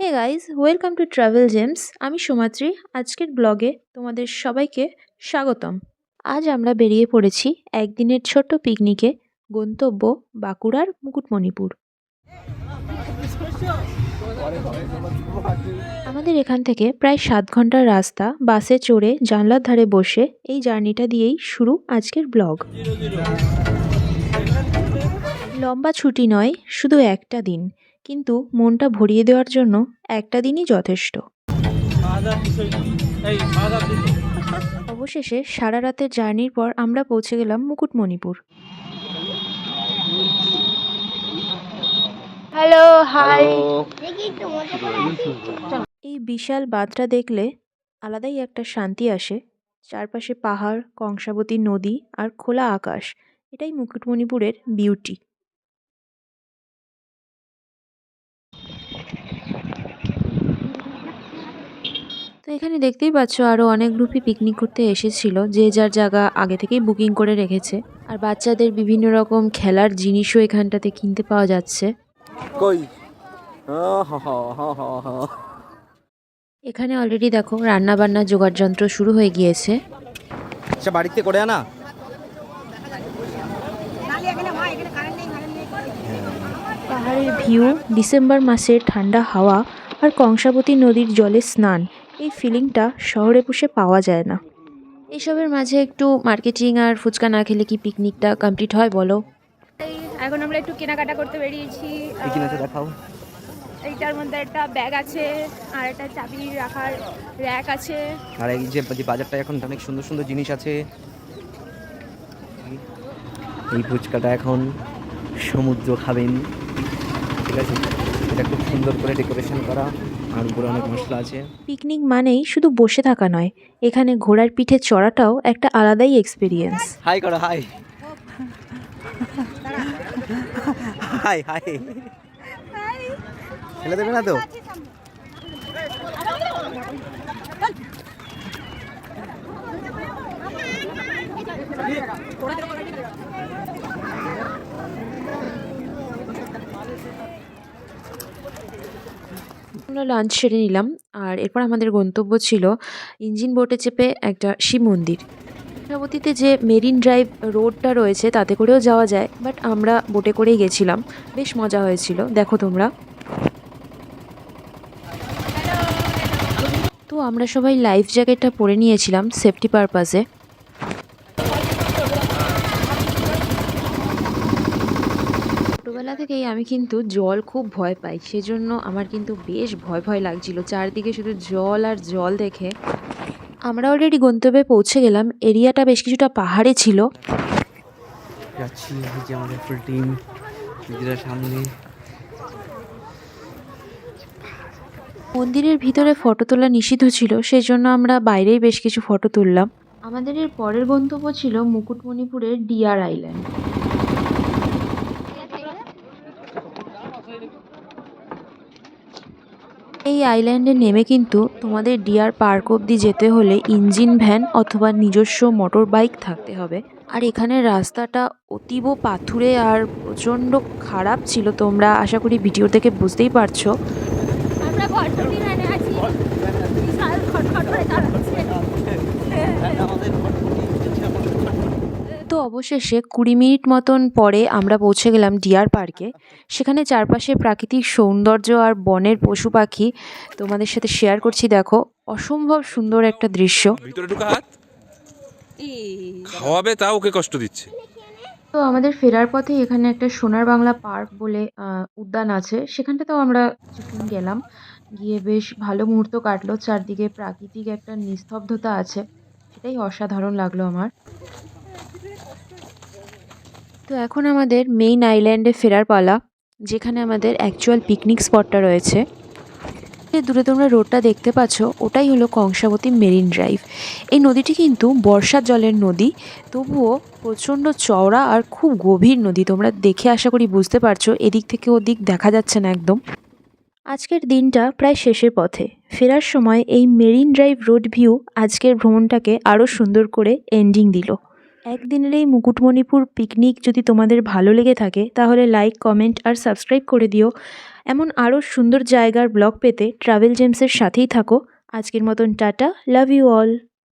Hey guys welcome to travel gems আমি সোমাত্রী, আজকের ব্লগে তোমাদের সবাইকে স্বাগতম। আজ আমরা বেরিয়ে পড়েছি একদিনের ছোট্ট পিকনিকে গন্তব্য বাঁকুড়ার মুকুটমণিপুর। আমাদের এখান থেকে প্রায় সাত ঘণ্টার রাস্তা, বাসে চড়ে জানলার ধারে বসে এই জার্নিটা দিয়েই শুরু আজকের ব্লগ। লম্বা ছুটি নয়, শুধু একটা দিন। কিন্তু মনটা ভরিয়ে দেওয়ার জন্য একটা দিনই যথেষ্ট। অবশেষে সারা রাতের জার্নির পর আমরা পৌঁছে গেলাম মুকুটমণিপুর। হ্যালো হাই এই বিশাল বাঁধটা দেখলে আলাদাই একটা শান্তি আসে। চারপাশে পাহাড় কংসাবতী নদী আর খোলা আকাশ এটাই মুকুটমণিপুরের বিউটি তো এখানে দেখতেই পাচ্ছ আরও অনেক গ্রুপই পিকনিক করতে এসেছিল। যে যার জায়গা আগে থেকেই বুকিং করে রেখেছে। আর বাচ্চাদের বিভিন্ন রকম খেলার জিনিসও এখানটাতে কিনতে পাওয়া যাচ্ছে। কই? এখানে অলরেডি দেখো রান্না বান্নার জোগাড় যন্ত্র শুরু হয়ে গিয়েছে। সে বাড়িতে করে আনা? পাহাড়ের ভিউ ডিসেম্বর মাসের ঠান্ডা হাওয়া আর কংসাবতী নদীর জলে স্নান। এই ফিলিংটা শহরে বসে পাওয়া যায় না। এইসবের মাঝে একটু মার্কেটিং আর ফুচকা না খেলে কি পিকনিকটা কমপ্লিট হয় বলো? এই এখন আমরা একটু কেনাকাটা করতে বেরিয়েছি দেখাও। এইটার মধ্যে একটা ব্যাগ আছে আর একটা চাবি রাখার র্যাক আছে। আর এই যে বাজারটা এখন অনেক সুন্দর সুন্দর জিনিস আছে। এই ফুচকাটা এখন সমুদ্র খাবেন। ঠিক আছে? এটা খুব সুন্দর করে ডেকোরেশন করা। আর উপরে অনেক মশলা আছে। পিকনিক মানেই শুধু বসে থাকা নয় এখানে ঘোড়ার পিঠে চড়াটাও একটা আলাদাই এক্সপিরিয়েন্স হাই করো হাই হাই হাই ফেলে দেবে না তো? আমরা লাঞ্চ সেরে নিলাম। আর এরপর আমাদের গন্তব্য ছিল ইঞ্জিন বোটে চেপে একটা শিব মন্দির। অমরাবতীতে যে মেরিন ড্রাইভ রোডটা রয়েছে, তাতে করেও যাওয়া যায় বাট আমরা বোটে করেই গেছিলাম। বেশ মজা হয়েছিল। দেখো তোমরা। তো আমরা সবাই লাইফ জ্যাকেটটা পরে নিয়েছিলাম সেফটি পারপাসে ছোটোবেলা থেকেই আমি কিন্তু জল খুব ভয় পাই। সেজন্য আমার কিন্তু বেশ ভয় ভয় লাগছিল। চারদিকে শুধু জল আর জল দেখে। আমরা অলরেডি গন্তব্যে পৌঁছে গেলাম। এরিয়াটা বেশ কিছুটা পাহাড়ে ছিল। যাচ্ছি যে আমাদের ফুল টিম দিদিরা সামনে। মন্দিরের ভিতরে ফটো তোলা নিষিদ্ধ ছিল সেই জন্য আমরা বাইরেই বেশ কিছু ফটো তুললাম। আমাদের এর পরের গন্তব্য ছিল মুকুটমণিপুরের ডিয়ার আইল্যান্ড এই আইল্যান্ডে নেমে কিন্তু তোমাদের ডিয়ার পার্ক অব্দি যেতে হলে ইঞ্জিন ভ্যান অথবা নিজস্ব মোটর বাইক থাকতে হবে। আর এখানে রাস্তাটা অতীব পাথুরে আর প্রচণ্ড খারাপ ছিল, তোমরা আশা করি ভিডিও থেকে বুঝতেই পারছ। আমরা আছি। করে চালাচ্ছে তো অবশেষে কুড়ি মিনিট মতন পরে আমরা পৌঁছে গেলাম ডিয়ার পার্কে। সেখানে চারপাশে প্রাকৃতিক সৌন্দর্য আর বনের পশু পাখি তোমাদের সাথে শেয়ার করছি দেখো অসম্ভব সুন্দর একটা দৃশ্য। ভিতরে ঢুকা হাত। খাওয়াবে তা ওকে কষ্ট দিচ্ছে। তো আমাদের ফেরার পথে এখানে একটা সোনার বাংলা পার্ক বলে উদ্যান আছে। সেখানটাতেও আমরা কিছুক্ষণ গেলাম। গিয়ে বেশ ভালো মুহূর্ত কাটলো। চারদিকে প্রাকৃতিক একটা নিস্তব্ধতা আছে। সেটাই অসাধারণ লাগল আমার। তো এখন আমাদের মেইন আইল্যান্ডে ফেরার পালা, যেখানে আমাদের অ্যাকচুয়াল পিকনিক স্পটটা রয়েছে। দূরে তোমরা রোডটা দেখতে পাচ্ছ, ওটাই হলো কংসাবতী মেরিন ড্রাইভ। এই নদীটি কিন্তু বর্ষার জলের নদী, তবুও প্রচণ্ড চওড়া আর খুব গভীর নদী। তোমরা দেখে আশা করি বুঝতে পারছ, এদিক থেকে ওদিক দেখা যাচ্ছে না একদম। আজকের দিনটা প্রায় শেষের পথে। ফেরার সময় এই মেরিন ড্রাইভ রোড ভিউ আজকের ভ্রমণটাকে আরও সুন্দর করে এন্ডিং দিল। একদিনের এই মুকুটমণিপুর পিকনিক যদি তোমাদের ভালো লেগে থাকে, তাহলে লাইক কমেন্ট আর সাবস্ক্রাইব করে দিও। এমন আরও সুন্দর জায়গার ব্লগ পেতে ট্রাভেল জেমসের সাথেই থাকো। আজকের মতন টাটা লাভ ইউ অল